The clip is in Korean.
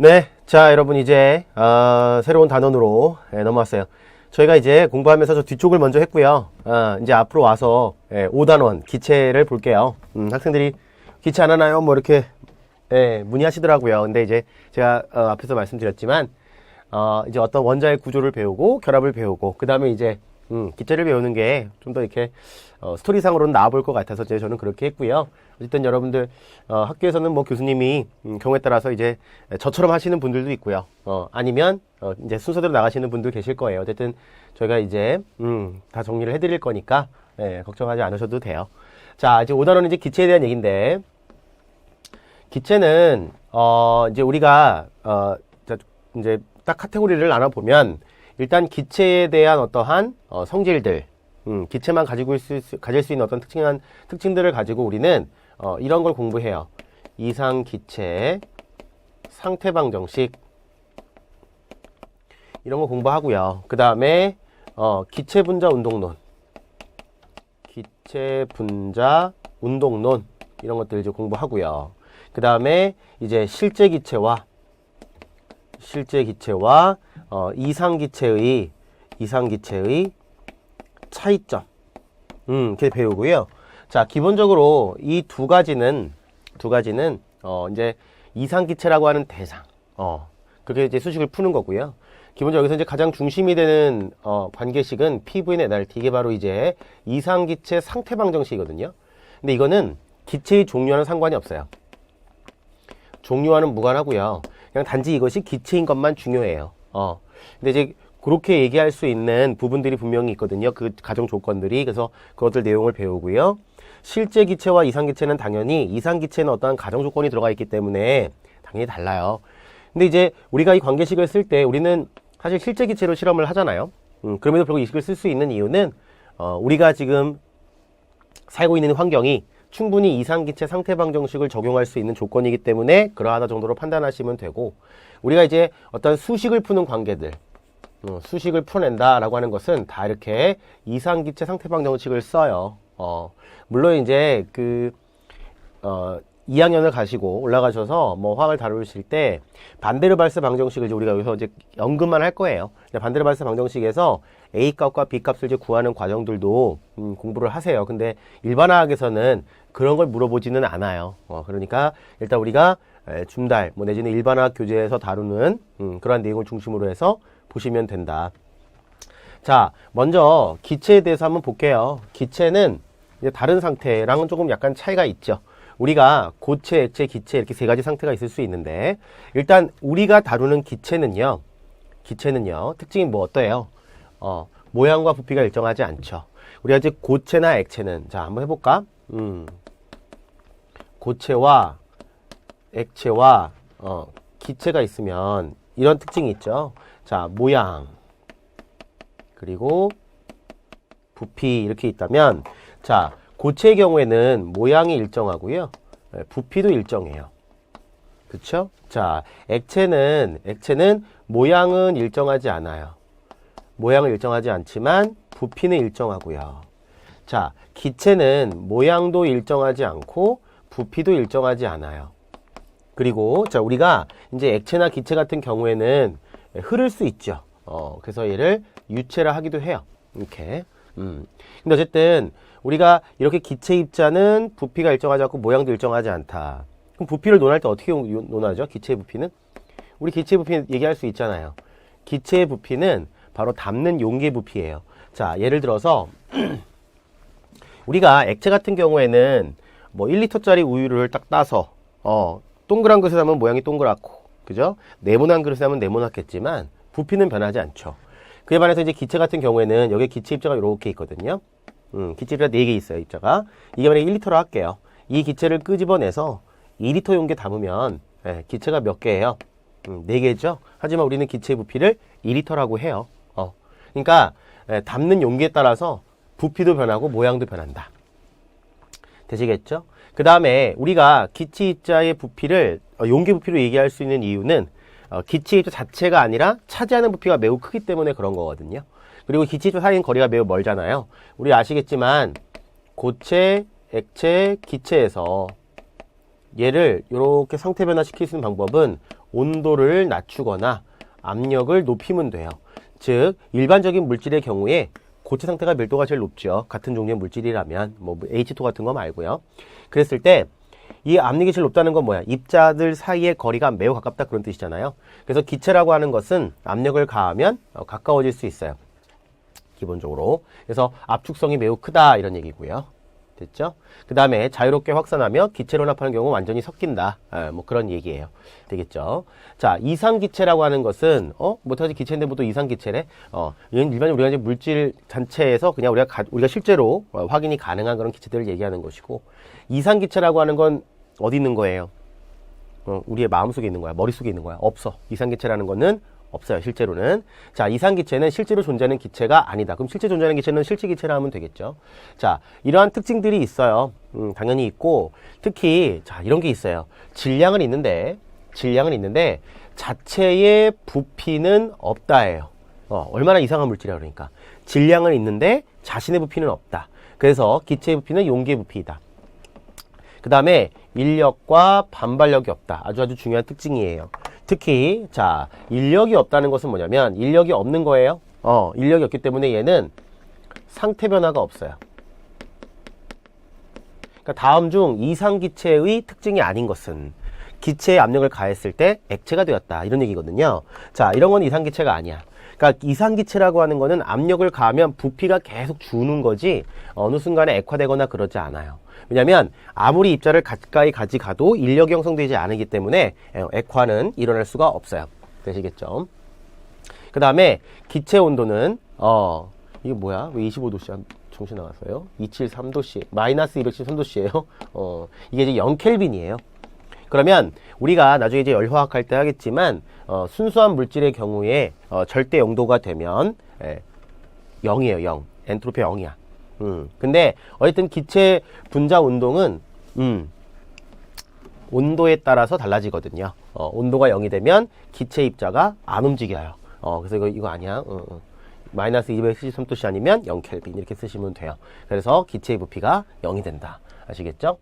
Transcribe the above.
네, 자 여러분 이제 어, 새로운 단원으로 예, 넘어왔어요. 저희가 이제 공부하면서 저 뒤쪽을 먼저 했고요. 어, 이제 앞으로 와서 예, 5단원 기체를 볼게요. 음, 학생들이 기체 안 하나요? 뭐 이렇게 예, 문의하시더라고요. 근데 이제 제가 어, 앞에서 말씀드렸지만 어, 이제 어떤 원자의 구조를 배우고 결합을 배우고 그 다음에 이제 음, 기체를 배우는 게 좀 더 이렇게 어, 스토리상으로는 나아 보일 것 같아서 이제 저는 그렇게 했고요. 어쨌든 여러분들 어, 학교에서는 뭐 교수님이 음, 경우에 따라서 이제 저처럼 하시는 분들도 있고요. 어, 아니면 어, 이제 순서대로 나가시는 분들 계실 거예요. 어쨌든 저희가 이제 음, 다 정리를 해드릴 거니까 예, 걱정하지 않으셔도 돼요. 자 이제 5단원은 이제 기체에 대한 얘기인데 기체는 어 이제 우리가 어 자, 이제 딱 카테고리를 나눠 보면 일단 기체에 대한 어떠한 어, 성질들, 음, 기체만 가지고 있을 수, 가질 수 있는 어떤 특징한 특징들을 가지고 우리는 어, 이런 걸 공부해요. 이상 기체, 상태 방정식 이런 거 공부하고요. 그 다음에 어, 기체 분자 운동론, 기체 분자 운동론 이런 것들 이제 공부하고요. 그 다음에 이제 실제 기체와 실제 기체와 어, 이상 기체의 이상 기체의 차이점 음, 이렇게 배우고요. 자, 기본적으로 이 두 가지는 두 가지는 어, 이제 이상 기체라고 하는 대상 어, 그게 이제 수식을 푸는 거고요. 기본적으로 여기서 이제 가장 중심이 되는 어, 관계식은 PV는 NRT 이게 바로 이제 이상 기체 상태 방정식이거든요. 근데 이거는 기체의 종류와는 상관이 없어요. 종류와는 무관하고요. 그냥 단지 이것이 기체인 것만 중요해요. 어. 근데 이제 그렇게 얘기할 수 있는 부분들이 분명히 있거든요. 그 가정 조건들이. 그래서 그것들 내용을 배우고요. 실제 기체와 이상 기체는 당연히 이상 기체는 어떠한 가정 조건이 들어가 있기 때문에 당연히 달라요. 근데 이제 우리가 이 관계식을 쓸 때 우리는 사실 실제 기체로 실험을 하잖아요. 음, 그럼에도 불구하고 이 식을 쓸 수 있는 이유는 어, 우리가 지금 살고 있는 환경이 충분히 이상기체 상태 방정식을 적용할 수 있는 조건이기 때문에 그러하다 정도로 판단하시면 되고 우리가 이제 어떤 수식을 푸는 관계들 어, 수식을 풀어낸다라고 하는 것은 다 이렇게 이상기체 상태 방정식을 써요. 어, 물론 이제 그 어, 2학년을 가시고 올라가셔서 뭐 화학을 다루실 때 반대로 발사 방정식을 이제 우리가 여기서 이제 언급만 할 거예요. 반대로 발사 방정식에서 A 값과 B 값을 이제 구하는 과정들도 음, 공부를 하세요. 근데 일반화학에서는 그런 걸 물어보지는 않아요. 어, 그러니까 일단 우리가 에, 줌달 뭐 내지는 일반화학 교재에서 다루는 음, 그러한 내용을 중심으로 해서 보시면 된다. 자, 먼저 기체에 대해서 한번 볼게요. 기체는 이제 다른 상태랑은 조금 약간 차이가 있죠. 우리가 고체, 액체, 기체 이렇게 세 가지 상태가 있을 수 있는데 일단 우리가 다루는 기체는요. 기체는요. 특징이 뭐 어때요? 어, 모양과 부피가 일정하지 않죠. 우리가 이제 고체나 액체는 자, 한번 해 볼까? 음. 고체와 액체와 어, 기체가 있으면 이런 특징이 있죠. 자, 모양 그리고 부피 이렇게 있다면 자, 고체의 경우에는 모양이 일정하고요. 예, 부피도 일정해요. 그쵸? 자, 액체는, 액체는 모양은 일정하지 않아요. 모양은 일정하지 않지만 부피는 일정하고요. 자, 기체는 모양도 일정하지 않고 부피도 일정하지 않아요. 그리고 자, 우리가 이제 액체나 기체 같은 경우에는 흐를 수 있죠. 어, 그래서 얘를 유체라 하기도 해요. 이렇게. 음. 근데 어쨌든 우리가 이렇게 기체 입자는 부피가 일정하지 않고 모양도 일정하지 않다. 그럼 부피를 논할 때 어떻게 요- 논하죠? 기체의 부피는? 우리 기체의 부피 얘기할 수 있잖아요. 기체의 부피는 바로 담는 용기의 부피예요. 자, 예를 들어서 우리가 액체 같은 경우에는 뭐 1리터짜리 우유를 딱 따서 어, 동그란 그릇에 하면 모양이 동그랗고 그죠? 네모난 그릇에 하면 네모났겠지만 부피는 변하지 않죠. 그에 반해서 이제 기체 같은 경우에는 여기 기체 입자가 이렇게 있거든요. 음, 기체 입자가 4개 있어요, 입자가. 이게 만약에 1리터로 할게요. 이 기체를 끄집어내서 2리터 용기에 담으면 예, 기체가 몇 개예요? 음, 4개죠? 하지만 우리는 기체의 부피를 2리터라고 해요. 어. 그러니까 예, 담는 용기에 따라서 부피도 변하고 모양도 변한다. 되시겠죠? 그 다음에 우리가 기체 입자의 부피를 어, 용기 부피로 얘기할 수 있는 이유는 어, 기체 입자 자체가 아니라 차지하는 부피가 매우 크기 때문에 그런 거거든요. 그리고 기체 입자 사이인 거리가 매우 멀잖아요. 우리 아시겠지만 고체, 액체, 기체에서 얘를 이렇게 상태 변화시킬 수 있는 방법은 온도를 낮추거나 압력을 높이면 돼요. 즉 일반적인 물질의 경우에 고체 상태가 밀도가 제일 높죠. 같은 종류의 물질이라면 뭐 H2 같은 거 말고요. 그랬을 때 이 압력이 제일 높다는 건 뭐야? 입자들 사이의 거리가 매우 가깝다 그런 뜻이잖아요. 그래서 기체라고 하는 것은 압력을 가하면 어, 가까워질 수 있어요. 기본적으로. 그래서 압축성이 매우 크다 이런 얘기고요. 됐죠? 그 다음에 자유롭게 확산하며 기체로 혼합하는 경우 완전히 섞인다. 아, 뭐 그런 얘기예요. 되겠죠? 자, 이상기체라고 하는 것은, 어? 못하지 기체인데 뭐 또 이상기체래? 어, 이건 일반적으로 우리가 이제 물질 전체에서 그냥 우리가, 가- 우리가 실제로 어, 확인이 가능한 그런 기체들을 얘기하는 것이고, 이상기체라고 하는 건 어디 있는 거예요? 어, 우리의 마음속에 있는 거야. 머릿속에 있는 거야. 없어. 이상기체라는 거는 없어요. 실제로는. 자, 이상기체는 실제로 존재하는 기체가 아니다. 그럼 실제 존재하는 기체는 실체기체라 하면 되겠죠. 자, 이러한 특징들이 있어요. 음, 당연히 있고, 특히, 자, 이런 게 있어요. 질량은 있는데, 질량은 있는데, 자체의 부피는 없다예요. 어, 얼마나 이상한 물질이야, 그러니까. 질량은 있는데, 자신의 부피는 없다. 그래서 기체의 부피는 용기의 부피이다. 그 다음에 인력과 반발력이 없다. 아주 아주 중요한 특징이에요. 특히 자 인력이 없다는 것은 뭐냐면 인력이 없는 거예요. 어 인력이 없기 때문에 얘는 상태 변화가 없어요. 그러니까 다음 중 이상 기체의 특징이 아닌 것은 기체에 압력을 가했을 때 액체가 되었다 이런 얘기거든요. 자 이런 건 이상 기체가 아니야. 그러니까 이상 기체라고 하는 거는 압력을 가하면 부피가 계속 주는 거지 어느 순간에 액화되거나 그러지 않아요. 왜냐하면 아무리 입자를 가까이 가져가도 인력이 형성되지 않기 때문에 액화는 일어날 수가 없어요. 되시겠죠? 그 다음에 기체 온도는 어 이게 뭐야? 왜 25도씨야? 정신 나갔어요? 273도씨 마이너스 273도씨예요. 어 이게 이제 0켈빈이에요. 그러면 우리가 나중에 이제 열화학 할 때 하겠지만 어, 순수한 물질의 경우에 어, 절대 영도가 되면 예, 0이에요. 0. 엔트로피 0이야. 음. 근데 어쨌든 기체 분자 운동은 음, 온도에 따라서 달라지거든요. 어, 온도가 0이 되면 기체 입자가 안 움직여요. 어, 그래서 이거, 이거 아니야. 어, 어. 마이너스 273도씨 아니면 0켈빈 이렇게 쓰시면 돼요. 그래서 기체의 부피가 0이 된다. 아시겠죠?